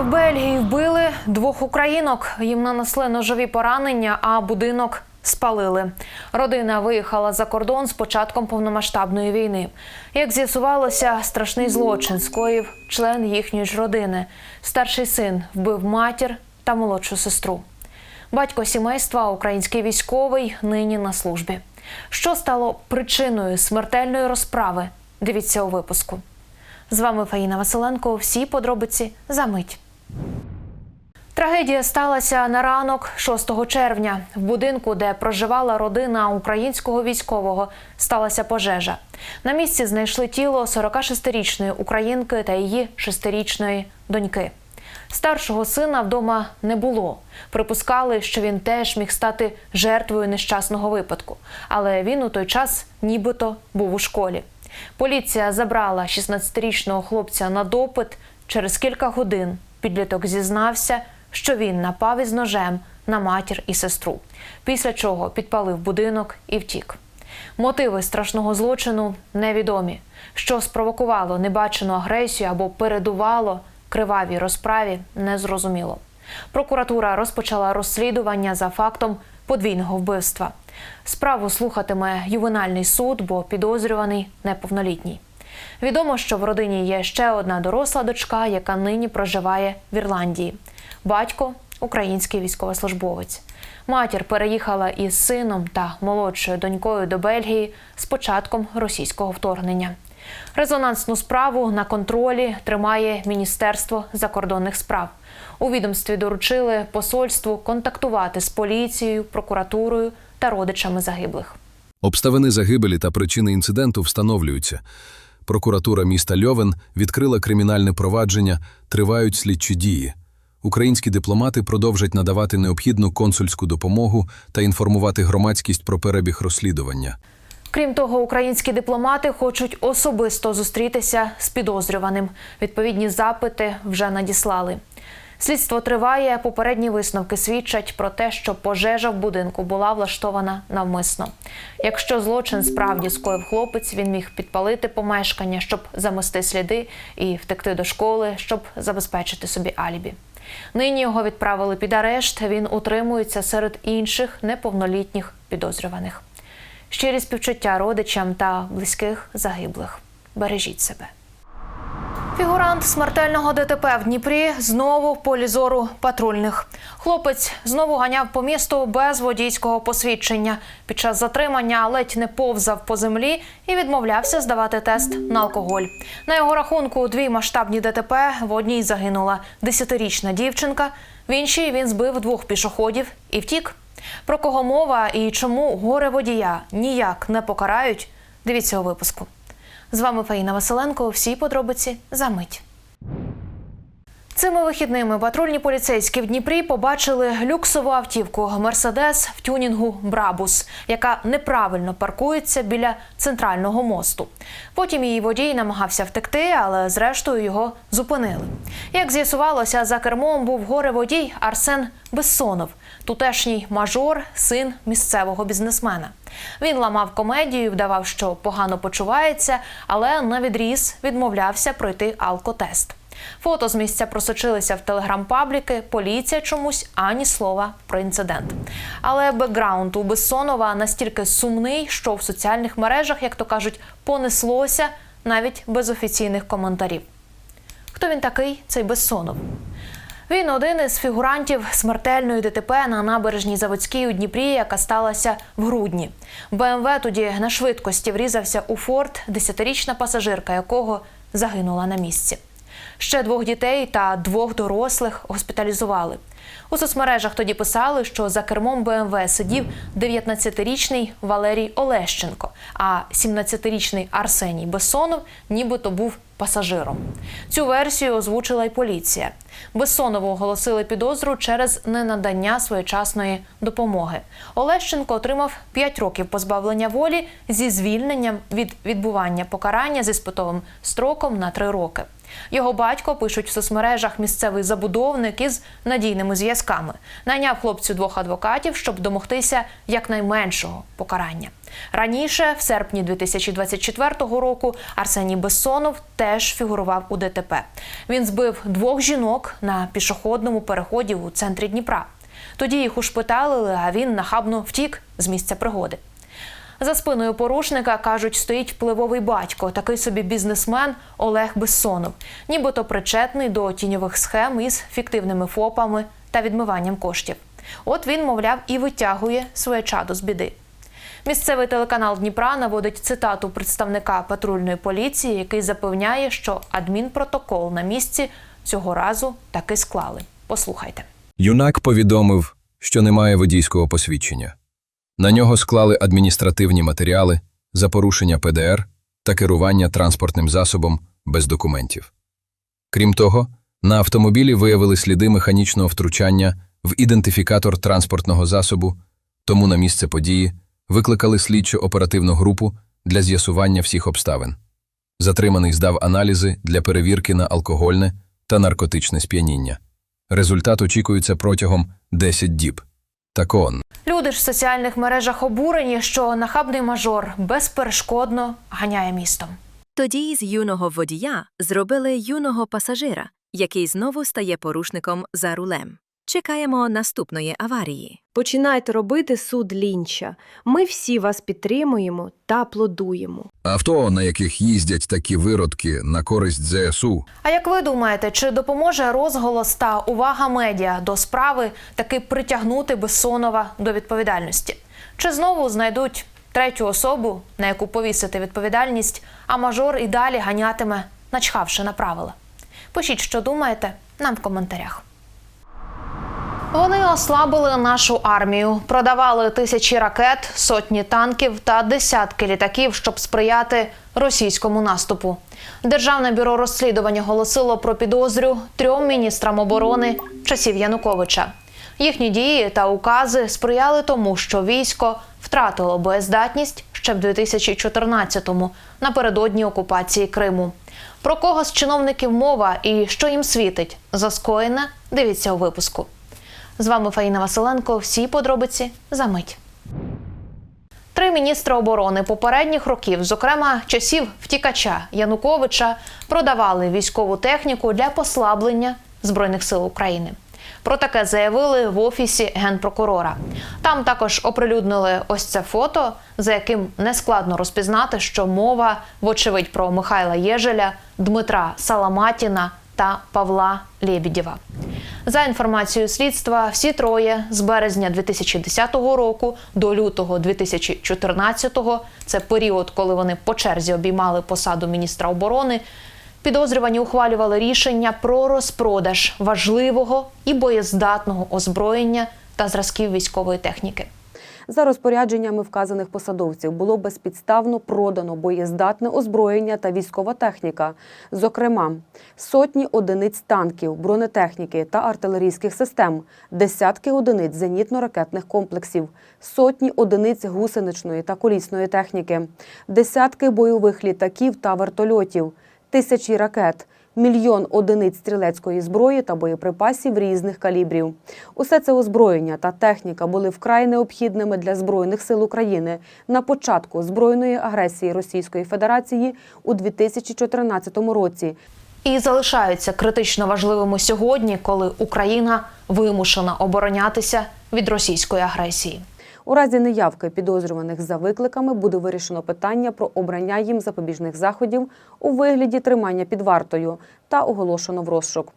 В Бельгії вбили двох українок. Їм нанесли ножові поранення, а будинок спалили. Родина виїхала за кордон з початком повномасштабної війни. Як з'ясувалося, страшний злочин скоїв член їхньої ж родини. Старший син вбив матір та молодшу сестру. Батько сімейства, український військовий, нині на службі. Що стало причиною смертельної розправи? Дивіться у випуску. З вами Фаїна Василенко. Всі подробиці за мить. Трагедія сталася на ранок 6 червня. В будинку, де проживала родина українського військового, сталася пожежа. На місці знайшли тіло 46-річної українки та її 6-річної доньки. Старшого сина вдома не було. Припускали, що він теж міг стати жертвою нещасного випадку, але він у той час нібито був у школі. Поліція забрала 16-річного хлопця на допит. Через кілька годин підліток зізнався, що він напав із ножем на матір і сестру, після чого підпалив будинок і втік. Мотиви страшного злочину невідомі. Що спровокувало небачену агресію або передувало кривавій розправі, незрозуміло. Прокуратура розпочала розслідування за фактом подвійного вбивства. Справу слухатиме ювенальний суд, бо підозрюваний неповнолітній. Відомо, що в родині є ще одна доросла дочка, яка нині проживає в Ірландії. Батько український військовослужбовець. Матір переїхала із сином та молодшою донькою до Бельгії з початком російського вторгнення. Резонансну справу на контролі тримає Міністерство закордонних справ. У відомстві доручили посольству контактувати з поліцією, прокуратурою та родичами загиблих. Обставини загибелі та причини інциденту встановлюються. Прокуратура міста Льовен відкрила кримінальне провадження, тривають слідчі дії. Українські дипломати продовжать надавати необхідну консульську допомогу та інформувати громадськість про перебіг розслідування. Крім того, українські дипломати хочуть особисто зустрітися з підозрюваним. Відповідні запити вже надіслали. Слідство триває. Попередні висновки свідчать про те, що пожежа в будинку була влаштована навмисно. Якщо злочин справді скоїв хлопець, він міг підпалити помешкання, щоб замести сліди, і втекти до школи, щоб забезпечити собі алібі. Нині його відправили під арешт. Він утримується серед інших неповнолітніх підозрюваних. Щирі співчуття родичам та близьких загиблих. Бережіть себе. Фігурант смертельного ДТП в Дніпрі знову в полі зору патрульних. Хлопець знову ганяв по місту без водійського посвідчення. Під час затримання ледь не повзав по землі і відмовлявся здавати тест на алкоголь. На його рахунку дві масштабні ДТП. В одній загинула 10-річна дівчинка, в іншій він збив двох пішоходів і втік. Про кого мова і чому горе водія ніяк не покарають? Дивіться у випуску. З вами Фаїна Василенко. Всі подробиці за мить. Цими вихідними патрульні поліцейські в Дніпрі побачили люксову автівку Мерседес в тюнінгу Брабус, яка неправильно паркується біля центрального мосту. Потім її водій намагався втекти, але зрештою його зупинили. Як з'ясувалося, за кермом був горе-водій Арсен Бессонов, тутешній мажор, син місцевого бізнесмена. Він ламав комедію, вдавав, що погано почувається, але на відріз відмовлявся пройти алкотест. Фото з місця просочилися в телеграм-пабліки. Поліція чомусь ані слова про інцидент. Але бекграунд у Бессонова настільки сумний, що в соціальних мережах, як то кажуть, понеслося навіть без офіційних коментарів. Хто він такий, цей Бессонов? Він один із фігурантів смертельної ДТП на набережній Заводській у Дніпрі, яка сталася в грудні. БМВ тоді на швидкості врізався у форт, десятирічна пасажирка якого загинула на місці. Ще двох дітей та двох дорослих госпіталізували. У соцмережах тоді писали, що за кермом БМВ сидів 19-річний Валерій Олещенко, а 17-річний Арсеній Бессонов нібито був пасажиром. Цю версію озвучила й поліція. Бессонову оголосили підозру через ненадання своєчасної допомоги. Олещенко отримав 5 років позбавлення волі зі звільненням від відбування покарання зі спитовим строком на 3 роки. Його батько пишуть в соцмережах місцевий забудовник із надійними зв'язками. Найняв хлопцю двох адвокатів, щоб домогтися якнайменшого покарання. Раніше, в серпні 2024 року, Арсеній Бессонов теж фігурував у ДТП. Він збив двох жінок на пішохідному переході у центрі Дніпра. Тоді їх ушпиталили, а він нахабно втік з місця пригоди. За спиною порушника кажуть, стоїть впливовий батько, такий собі бізнесмен Олег Бессонов, нібито причетний до тіньових схем із фіктивними ФОПами та відмиванням коштів. От він, мовляв, і витягує своє чадо з біди. Місцевий телеканал Дніпра наводить цитату представника патрульної поліції, який запевняє, що адмінпротокол на місці цього разу таки склали. Послухайте. Юнак повідомив, що немає водійського посвідчення. На нього склали адміністративні матеріали за порушення ПДР та керування транспортним засобом без документів. Крім того, на автомобілі виявили сліди механічного втручання в ідентифікатор транспортного засобу, тому на місце події викликали слідчо-оперативну групу для з'ясування всіх обставин. Затриманий здав аналізи для перевірки на алкогольне та наркотичне сп'яніння. Результат очікується протягом 10 діб. Так он. Люди ж в соціальних мережах обурені, що нахабний мажор безперешкодно ганяє містом. Тоді з юного водія зробили юного пасажира, який знову стає порушником за рулем. Чекаємо наступної аварії. Починайте робити суд лінча. Ми всі вас підтримуємо та аплодуємо. Авто, на яких їздять такі виродки на користь ЗСУ. А як ви думаєте, чи допоможе розголос та увага медіа до справи таки притягнути Бессонова до відповідальності? Чи знову знайдуть третю особу, на яку повісити відповідальність, а мажор і далі ганятиме, начхавши на правила? Пишіть, що думаєте, нам в коментарях. Вони ослабили нашу армію, продавали тисячі ракет, сотні танків та десятки літаків, щоб сприяти російському наступу. Державне бюро розслідувань оголосило про підозрю трьом міністрам оборони часів Януковича. Їхні дії та укази сприяли тому, що військо втратило боєздатність ще в 2014-му напередодні окупації Криму. Про кого з чиновників мова і що їм світить за скоєне? Дивіться у випуску. З вами Фаїна Василенко. Всі подробиці за мить. Три міністри оборони попередніх років, зокрема часів втікача Януковича, продавали військову техніку для послаблення збройних сил України. Про таке заявили в офісі генпрокурора. Там також оприлюднили ось це фото, за яким нескладно розпізнати, що мова, вочевидь, про Михайла Єжеля, Дмитра Саламатіна та Павла Лєбідєва. За інформацією слідства, всі троє з березня 2010 року до лютого 2014, це період, коли вони по черзі обіймали посаду міністра оборони. Підозрювані ухвалювали рішення про розпродаж важливого і боєздатного озброєння та зразків військової техніки. За розпорядженнями вказаних посадовців було безпідставно продано боєздатне озброєння та військова техніка, зокрема, сотні одиниць танків, бронетехніки та артилерійських систем, десятки одиниць зенітно-ракетних комплексів, сотні одиниць гусеничної та колісної техніки, десятки бойових літаків та вертольотів, тисячі ракет. Мільйон одиниць стрілецької зброї та боєприпасів різних калібрів. Усе це озброєння та техніка були вкрай необхідними для збройних сил України на початку збройної агресії Російської Федерації у 2014 році. І залишаються критично важливими сьогодні, коли Україна вимушена оборонятися від російської агресії. У разі неявки підозрюваних за викликами буде вирішено питання про обрання їм запобіжних заходів у вигляді тримання під вартою та оголошено в розшук.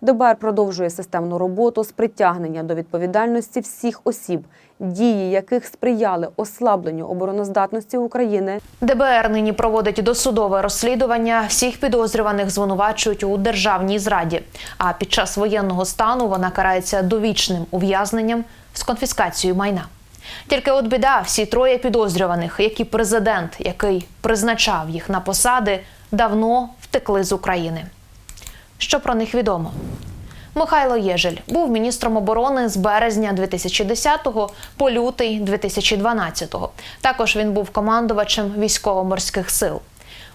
ДБР продовжує системну роботу з притягнення до відповідальності всіх осіб, дії яких сприяли ослабленню обороноздатності України ДБР нині проводить досудове розслідування. Всіх підозрюваних звинувачують у державній зраді. А під час воєнного стану вона карається довічним ув'язненням з конфіскацією майна. Тільки от біда, всі троє підозрюваних, як і президент, який призначав їх на посади, давно втекли з України. Що про них відомо? Михайло Єжель був міністром оборони з березня 2010 по лютий 2012. Також він був командувачем військово-морських сил.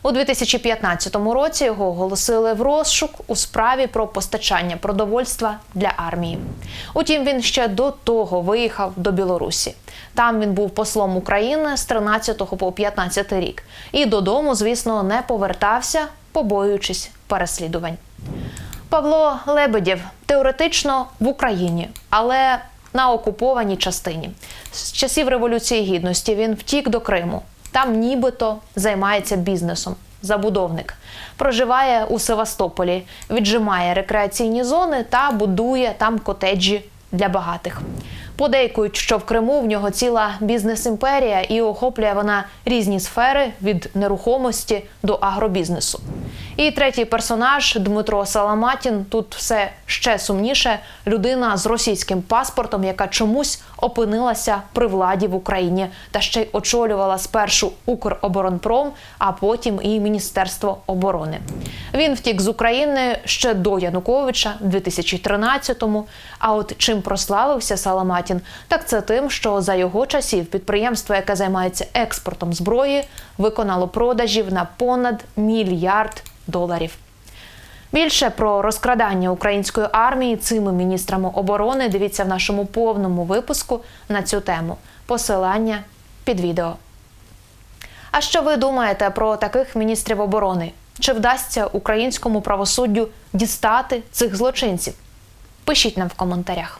У 2015 році його оголосили в розшук у справі про постачання продовольства для армії. Утім, він ще до того виїхав до Білорусі. Там він був послом України з 13 по 15 рік. І додому, звісно, не повертався, побоюючись переслідувань. Павло Лебедєв теоретично в Україні, але на окупованій частині. З часів Революції Гідності він втік до Криму. Там нібито займається бізнесом. Забудовник проживає у Севастополі, віджимає рекреаційні зони та будує там котеджі для багатих. Подейкують, що в Криму в нього ціла бізнес-імперія і охоплює вона різні сфери від нерухомості до агробізнесу. І третій персонаж Дмитро Саламатін. Тут все ще сумніше. Людина з російським паспортом, яка чомусь опинилася при владі в Україні та ще й очолювала спершу Укроборонпром, а потім і Міністерство оборони. Він втік з України ще до Януковича в 2013-му. А от чим прославився Саламатін, так це тим, що за його часів підприємство, яке займається експортом зброї, виконало продажів на понад мільярд доларів. Більше про розкрадання української армії цими міністрами оборони дивіться в нашому повному випуску на цю тему. Посилання під відео. А що ви думаєте про таких міністрів оборони? Чи вдасться українському правосуддю дістати цих злочинців? Пишіть нам в коментарях.